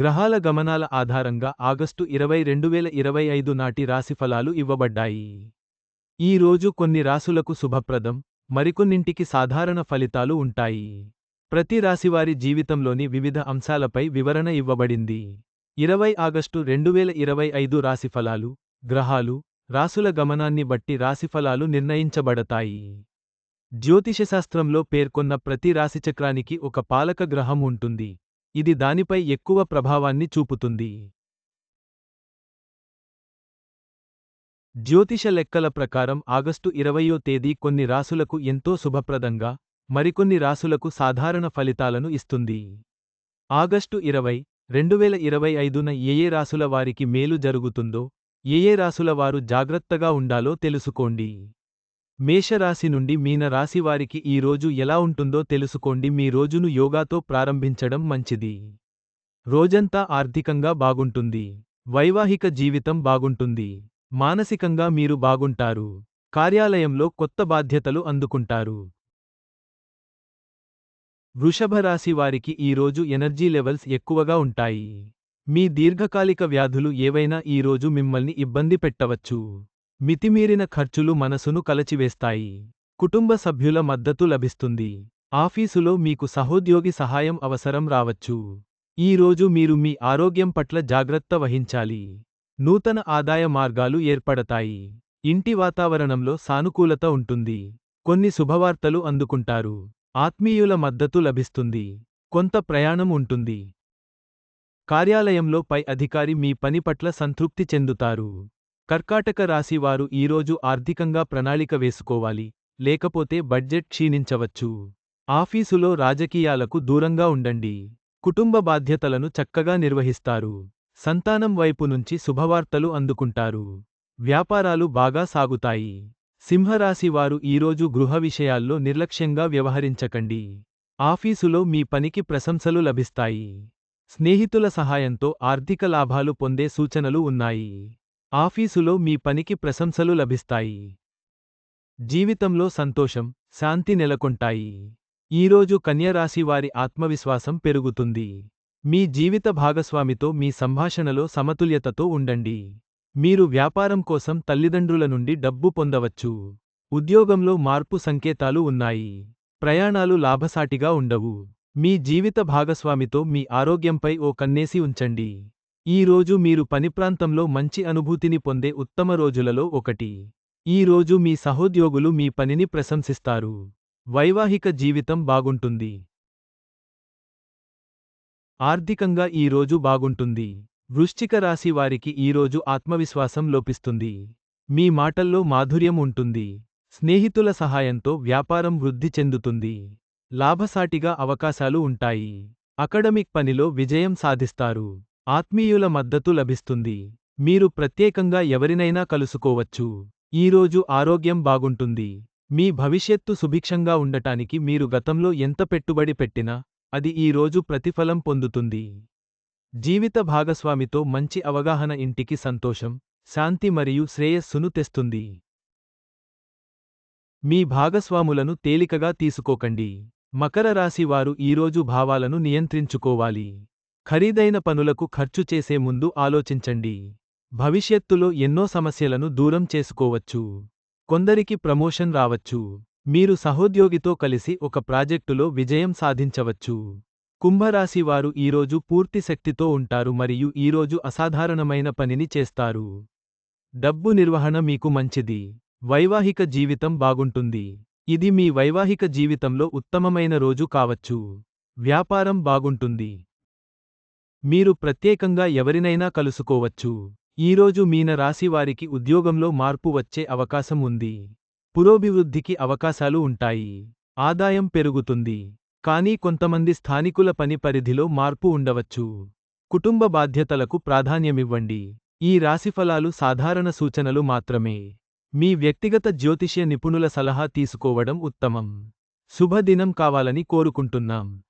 గ్రహాల గమనాల ఆధారంగా ఆగస్టు ఇరవై రెండు వేల ఇరవై ఐదు నాటి రాశిఫలాలు ఇవ్వబడ్డాయి. ఈ రోజు కొన్ని రాసులకు శుభప్రదం, మరికొన్నింటికి సాధారణ ఫలితాలు ఉంటాయి. ప్రతి రాశివారి జీవితంలోని వివిధ అంశాలపై వివరణ ఇవ్వబడింది. ఇరవై ఆగస్టు రెండు వేల ఇరవై ఐదు రాశిఫలాలు, గ్రహాలు, రాసుల గమనాన్ని బట్టి రాశిఫలాలు నిర్ణయించబడతాయి. జ్యోతిషశాస్త్రంలో పేర్కొన్న ప్రతి రాశిచక్రానికి ఒక పాలక గ్రహం ఉంటుంది. ఇది దానిపై ఎక్కువ ప్రభావాన్ని చూపుతుంది. జ్యోతిష లెక్కల ప్రకారం ఆగస్టు ఇరవయ్యో తేదీ కొన్ని రాసులకు ఎంతో శుభప్రదంగా, మరికొన్ని రాసులకు సాధారణ ఫలితాలను ఇస్తుంది. ఆగస్టు ఇరవై, రెండువేల ఇరవై ఐదున ఏయే రాసుల వారికి మేలు జరుగుతుందో, ఏయే రాసుల వారు జాగ్రత్తగా ఉండాలో తెలుసుకోండి. మేషరాశి నుండి మీన రాశి వారికి ఈ రోజు ఎలా ఉంటుందో తెలుసుకోండి మీ రోజును యోగాతో ప్రారంభించడం మంచిది. రోజంతా ఆర్థికంగా బాగుంటుంది. వైవాహిక జీవితం బాగుంటుంది. మానసికంగా మీరు బాగుంటారు. కార్యాలయంలో కొత్త బాధ్యతలు అందుకుంటారు. వృషభరాశి వారికి ఈ రోజు ఎనర్జీ లెవెల్స్ ఎక్కువగా ఉంటాయి. మీ దీర్ఘకాలిక వ్యాధులు ఏవైనా ఈ రోజు మిమ్మల్ని ఇబ్బంది పెట్టవచ్చు. మితిమీరిన ఖర్చులు మనసును కలచివేస్తాయి. కుటుంబ సభ్యుల మద్దతు లభిస్తుంది. ఆఫీసులో మీకు సహోద్యోగి సహాయం అవసరం రావచ్చు. ఈ రోజు మీరు మీ ఆరోగ్యం పట్ల జాగ్రత్త వహించాలి. నూతన ఆదాయ మార్గాలు ఏర్పడతాయి. ఇంటి వాతావరణంలో సానుకూలత ఉంటుంది. కొన్ని శుభవార్తలు అందుకుంటారు. ఆత్మీయుల మద్దతు లభిస్తుంది. కొంత ప్రయాణం ఉంటుంది. కార్యాలయంలో పై అధికారి మీ పని పట్ల సంతృప్తి చెందుతారు. కర్కాటక రాశి వారు ఈరోజు ఆర్థికంగా ప్రణాళిక వేసుకోవాలి, లేకపోతే బడ్జెట్ క్షీణించవచ్చు. ఆఫీసులో రాజకీయాలకు దూరంగా ఉండండి. కుటుంబ బాధ్యతలను చక్కగా నిర్వహిస్తారు. సంతానం వైపు నుంచి శుభవార్తలు అందుకుంటారు. వ్యాపారాలు బాగా సాగుతాయి. సింహరాశి వారు ఈరోజు గృహ విషయాల్లో నిర్లక్ష్యంగా వ్యవహరించకండి. ఆఫీసులో మీ పనికి ప్రశంసలు లభిస్తాయి. స్నేహితుల సహాయంతో ఆర్థిక లాభాలు పొందే సూచనలు ఉన్నాయి. ఆఫీసులో మీ పనికి ప్రశంసలు లభిస్తాయి. జీవితంలో సంతోషం, శాంతి నెలకొంటాయి. ఈరోజు కన్యరాశి వారి ఆత్మవిశ్వాసం పెరుగుతుంది. మీ జీవిత భాగస్వామితో మీ సంభాషణలో సమతుల్యతతో ఉండండి. మీరు వ్యాపారం కోసం తల్లిదండ్రుల నుండి డబ్బు పొందవచ్చు. ఉద్యోగంలో మార్పు సంకేతాలు ఉన్నాయి. ప్రయాణాలు లాభసాటిగా ఉండవు. మీ జీవిత భాగస్వామితో మీ ఆరోగ్యంపై ఓ కన్నేసి ఉంచండి. ఈ రోజు మీరు పని ప్రాంతంలో మంచి అనుభూతిని పొందే ఉత్తమ రోజులలో ఒకటి. ఈ రోజు మీ సహోద్యోగులు మీ పనిని ప్రశంసిస్తారు. వైవాహిక జీవితం బాగుంటుంది. ఆర్థికంగా ఈ రోజు బాగుంటుంది. వృశ్చిక రాశి వారికి ఈరోజు ఆత్మవిశ్వాసం లోపిస్తుంది. మీ మాటల్లో మాధుర్యం ఉంటుంది. స్నేహితుల సహాయంతో వ్యాపారం వృద్ధి చెందుతుంది. లాభసాటిగా అవకాశాలు ఉంటాయి. అకడమిక్ పనిలో విజయం సాధిస్తారు. ఆత్మీయుల మద్దతు లభిస్తుంది. మీరు ప్రత్యేకంగా ఎవరినైనా కలుసుకోవచ్చు. ఈరోజు ఆరోగ్యం బాగుంటుంది. మీ భవిష్యత్తు సుభిక్షంగా ఉండటానికి మీరు గతంలో ఎంత పెట్టుబడి పెట్టినా, అది ఈ రోజు ప్రతిఫలం పొందుతుంది. జీవిత భాగస్వామితో మంచి అవగాహన ఇంటికి సంతోషం, శాంతి మరియు శ్రేయస్సును తెస్తుంది. మీ భాగస్వాములను తేలికగా తీసుకోకండి. మకర రాశి వారు ఈరోజు భావాలను నియంత్రించుకోవాలి. ఖరీదైన పనులకు ఖర్చు చేసే ముందు ఆలోచించండి. భవిష్యత్తులో ఎన్నో సమస్యలను దూరం చేసుకోవచ్చు. కొందరికి ప్రమోషన్ రావచ్చు. మీరు సహోద్యోగితో కలిసి ఒక ప్రాజెక్టులో విజయం సాధించవచ్చు. కుంభరాశి వారు ఈరోజు పూర్తి శక్తితో ఉంటారు మరియు ఈరోజు అసాధారణమైన పనిని చేస్తారు. డబ్బు నిర్వహణ మీకు మంచిది. వైవాహిక జీవితం బాగుంటుంది. ఇది మీ వైవాహిక జీవితంలో ఉత్తమమైన రోజు కావచ్చు. వ్యాపారం బాగుంటుంది. మీరు ప్రత్యేకంగా ఎవరినైనా కలుసుకోవచ్చు. ఈరోజు మీన రాశి వారికి ఉద్యోగంలో మార్పు వచ్చే అవకాశం ఉంది. పురోభివృద్ధికి అవకాశాలు ఉంటాయి. ఆదాయం పెరుగుతుంది. కానీ కొంతమంది స్థానికుల పని పరిధిలో మార్పు ఉండవచ్చు. కుటుంబ బాధ్యతలకు ప్రాధాన్యమివ్వండి. ఈ రాశిఫలాలు సాధారణ సూచనలు మాత్రమే. మీ వ్యక్తిగత జ్యోతిష్య నిపుణుల సలహా తీసుకోవడం ఉత్తమం. శుభదినం కావాలని కోరుకుంటున్నాం.